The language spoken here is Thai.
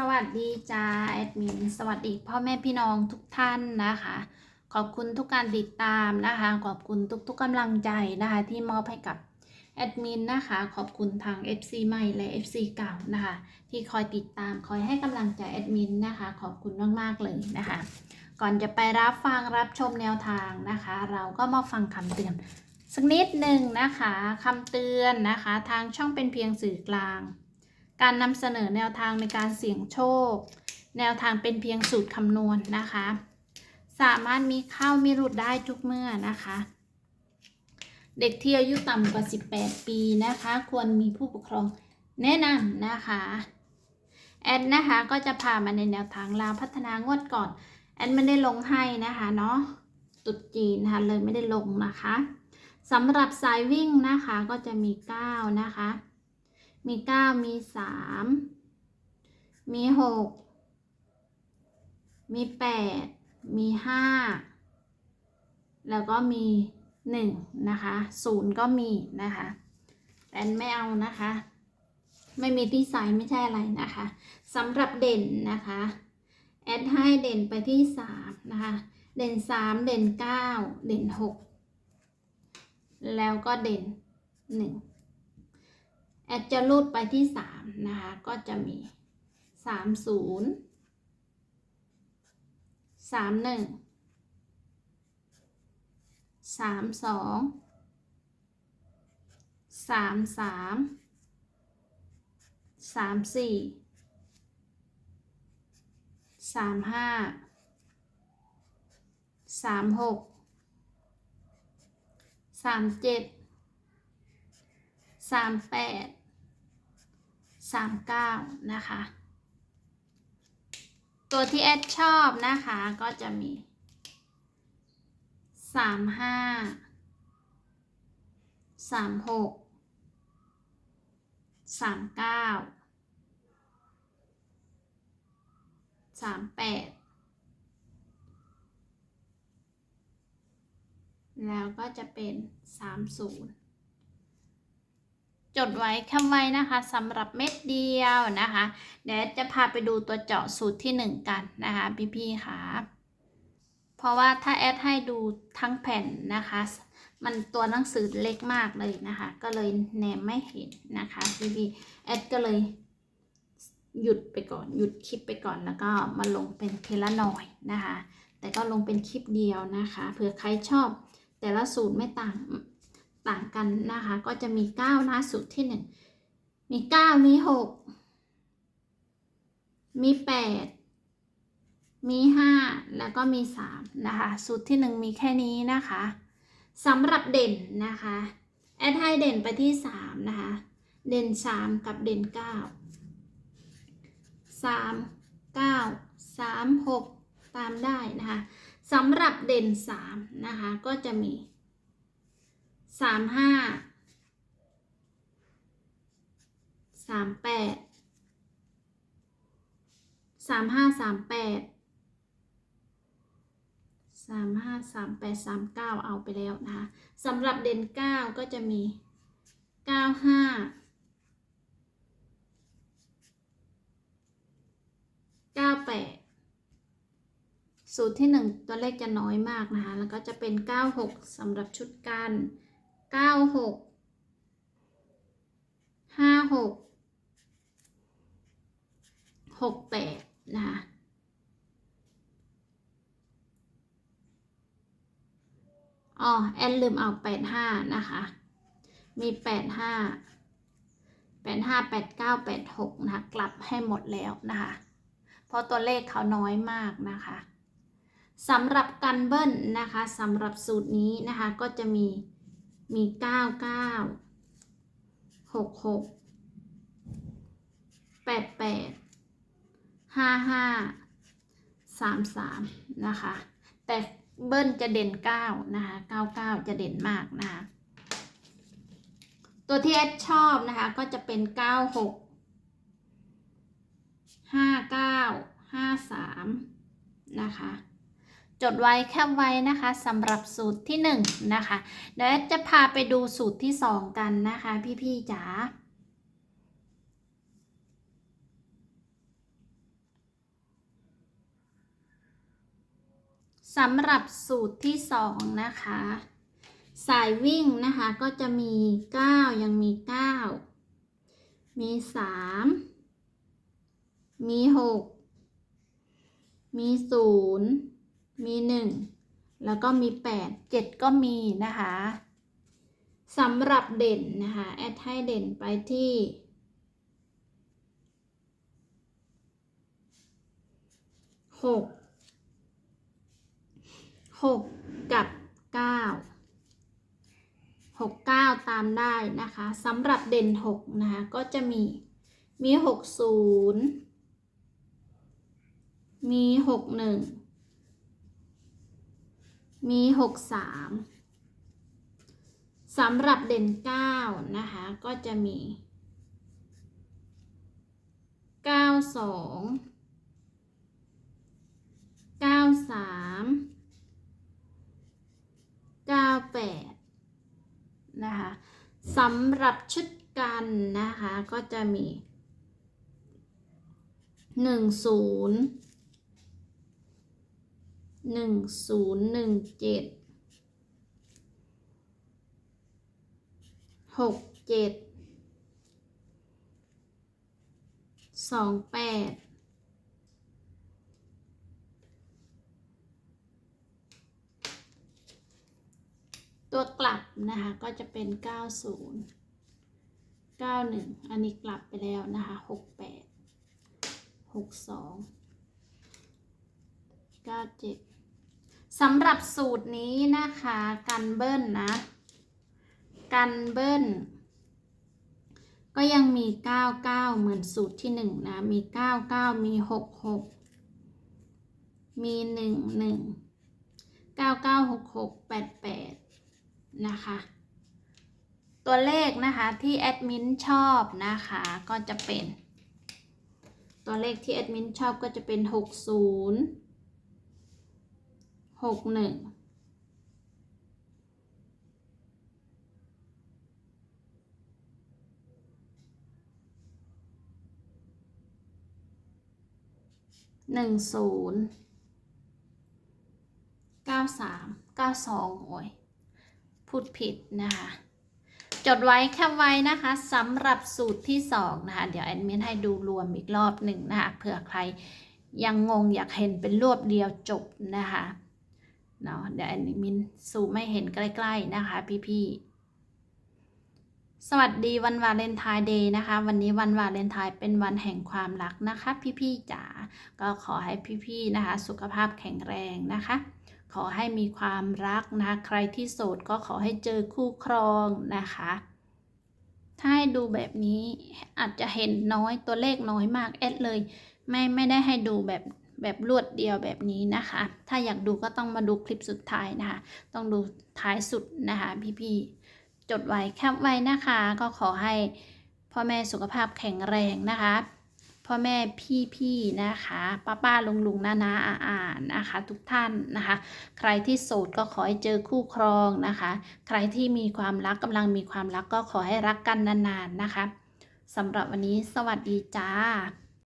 สวัสดีจ้าแอดมิน สวัสดีพ่อแม่พี่น้องทุกท่านนะคะ ขอบคุณทุกการติดตามนะคะ ขอบคุณทุกๆกำลังใจนะคะ ที่มอบให้กับแอดมินนะคะ ขอบคุณทาง FC ใหม่และ FC เก่านะคะ ที่คอยติดตามคอยให้กำลังใจแอดมินนะคะ ขอบคุณมากๆเลยนะคะ ก่อนจะไปรับฟังรับชมแนวทางนะคะ เราก็มาฟังคำเตือนสักนิดหนึ่งนะคะคำเตือนนะคะ ทางช่องเป็นเพียงสื่อกลาง การนำเสนอแนวทางในการเสี่ยงโชค แนวทางเป็นเพียงสูตรคำนวณนะคะ สามารถมีเข้ามีหลุดได้ทุกเมื่อนะคะ เด็กที่อายุต่ำกว่า 18 ปีนะคะ ควรมีผู้ปกครองแนะนำนะคะ แอดนะคะก็จะพามาในแนวทางลาวพัฒนางวดก่อน แอดไม่ได้ลงให้นะคะเนาะตุดจีนนะคะเลยไม่ได้ลงนะคะสำหรับสายวิ่งนะคะก็จะมี 9 นะคะ มี9มี3มี6มี8มี5แล้วก็มี1นะคะ0ก็มีนะคะแต่ไม่เอานะคะ ไม่มีที่ใส่ไม่ใช่อะไรนะคะสำหรับเด่นนะคะแอดให้เด่นไปที่3นะคะเด่น3เด่น9เด่น6แล้วก็เด่น1 แอดจะรูดไปที่ 3 นะคะ ก็จะมี 3 0 3 1 3 2 3 3 3 4 3 5 3 6 3 7 3 8 39นะคะ ตัวที่แอดชอบนะคะก็จะมี35 36 39 38แล้วก็จะเป็น30 จดไว้คำไว้นะคะสำหรับเม็ดเดียวนะคะ เดี๋ยวจะพาไปดูตัวเจาะสูตรที่ 1 กันนะคะพี่ๆค่ะ เพราะว่าถ้าแอดให้ดูทั้งแผ่นนะคะ มันตัวหนังสือเล็กมากเลยนะคะ ก็เลยแนมไม่เห็นนะคะพี่ๆแอดก็เลยหยุดไปก่อนหยุดคลิปไปก่อนแล้วก็มาลงเป็นเทละหน่อยนะคะ แต่ก็ลงเป็นคลิปเดียวนะคะเผื่อใครชอบแต่ละสูตรไม่ต่าง ต่างกันนะคะ ก็จะมี9นะสูตรที่ 1 มี 9 มี 6 มี 8 มี 5 แล้วก็มี 3 นะคะ สูตรที่ 1 มีแค่นี้นะคะสำหรับเด่นนะคะ แอดให้เด่นไปที่ 3 นะคะ เด่น 3 กับเด่น 9 3 9 3 6 ตามได้นะคะสำหรับเด่น 3 นะคะ ก็จะมี สามห้าสามแปดสามห้าสามแปดสามห้าสามแปดสามเก้าเอาไปแล้วนะคะสำหรับเด่นเก้าก็จะมีเก้าห้าเก้าแปดสูตรที่หนึ่งตัวเลขจะน้อยมากนะคะ แล้วก็จะเป็นเก้าหกสำหรับชุดกัน เก้าหกห้าหกหกแปดนะคะอ๋อแอนลืมเอาแปดห้านะคะ มีแปดห้าแปดห้าแปดเก้าแปดหกนะคะกลับให้หมดแล้วนะคะเพราะตัวเลขเขาน้อยมากนะคะสำหรับกันเบิ้ลนะคะสำหรับสูตรนี้นะคะก็จะมี มีเก้าเก้าหกหกแปดแปดห้าห้าสามสามนะคะ แต่เบิ้ลจะเด่นเก้านะคะเก้าเก้าจะเด่นมากนะคะ ตัวที่แอดชอบนะคะก็จะเป็นเก้าหกห้าเก้าห้าสามนะคะ จดไว้แคบไว้นะคะสำหรับสูตรที่1นะคะเดี๋ยวจะพาไปดูสูตรที่ 2 กันนะคะ พี่ๆจ๋าสำหรับสูตรที่ 2 นะคะ สายวิ่งนะคะก็จะมี 9 ยังมี 9 มี 3 มี 6 มี 0 มี 1 แล้วก็มี 8 7 ก็มีนะคะสำหรับเด่นนะคะแอดให้เด่นไปที่หกหกกับเก้าหกเก้าตามได้นะคะสำหรับเด่นหกนะคะ ก็จะมีมีหกศูนย์มีหกหนึ่ง มีหกสามสำหรับเด่นเก้านะคะ ก็จะมีเก้าสองเก้าสามเก้าแปดนะคะสำหรับชุดกันนะคะ ก็จะมีหนึ่งศูนย์ หนึ่งศูนย์หนึ่งเจ็ดหกเจ็ดสองแปดตัวกลับนะคะก็จะเป็น 90 91 อันนี้กลับไปแล้วนะคะ 68 62 97 สำหรับสูตรนี้นะคะกันเบิ้ลนะกันเบิ้ลก็ยังมี 99 เหมือนสูตรที่ 1 นะ มี 99 มี 66 มี 11 996688 นะคะ ตัวเลขนะคะที่แอดมินชอบนะคะก็จะเป็น ตัวเลขที่แอดมินชอบก็จะเป็น 60 61หนึ่งหนึ่งศูนย์เก้าสามเก้าสองโอ้ยพูดผิดนะคะ จดไว้แคปไว้นะคะสำหรับสูตรที่สองนะคะ เดี๋ยวแอดมินให้ดูรวมอีกรอบหนึ่งนะคะเผื่อใครยังงงอยากเห็นเป็นรวบเดียวจบนะคะ เนาะเดี๋ยวแอดมินซูมไม่เห็นใกล้ ๆ นะคะ พี่ ๆ สวัสดีวันวาเลนไทน์เดย์นะคะ วันนี้วันวาเลนไทน์เป็นวันแห่งความรักนะคะ พี่ ๆจ๋าก็ขอให้พี่ ๆ นะคะ สุขภาพแข็งแรงนะคะ ขอให้มีความรักนะคะใครที่โสดก็ขอให้เจอคู่ครองนะคะถ้าให้ดูแบบนี้อาจจะเห็นน้อยตัวเลขน้อยมากแอดเลย ไม่ไม่ได้ให้ดูแบบ แบบรวดเดียวแบบนี้นะคะ ถ้าอยากดูก็ต้องมาดูคลิปสุดท้ายนะคะ ต้องดูท้ายสุดนะคะพี่ๆจดไว้แคปไว้นะคะ ก็ขอให้พ่อแม่สุขภาพแข็งแรงนะคะพ่อแม่พี่ๆนะคะป้าป้าลุงลุงนานาอาอานะคะ ทุกท่านนะคะ ใครที่โสดก็ขอให้เจอคู่ครองนะคะ ใครที่มีความรักกำลังมีความรักก็ขอให้รักกันนานๆนะคะสำหรับวันนี้สวัสดีจ้า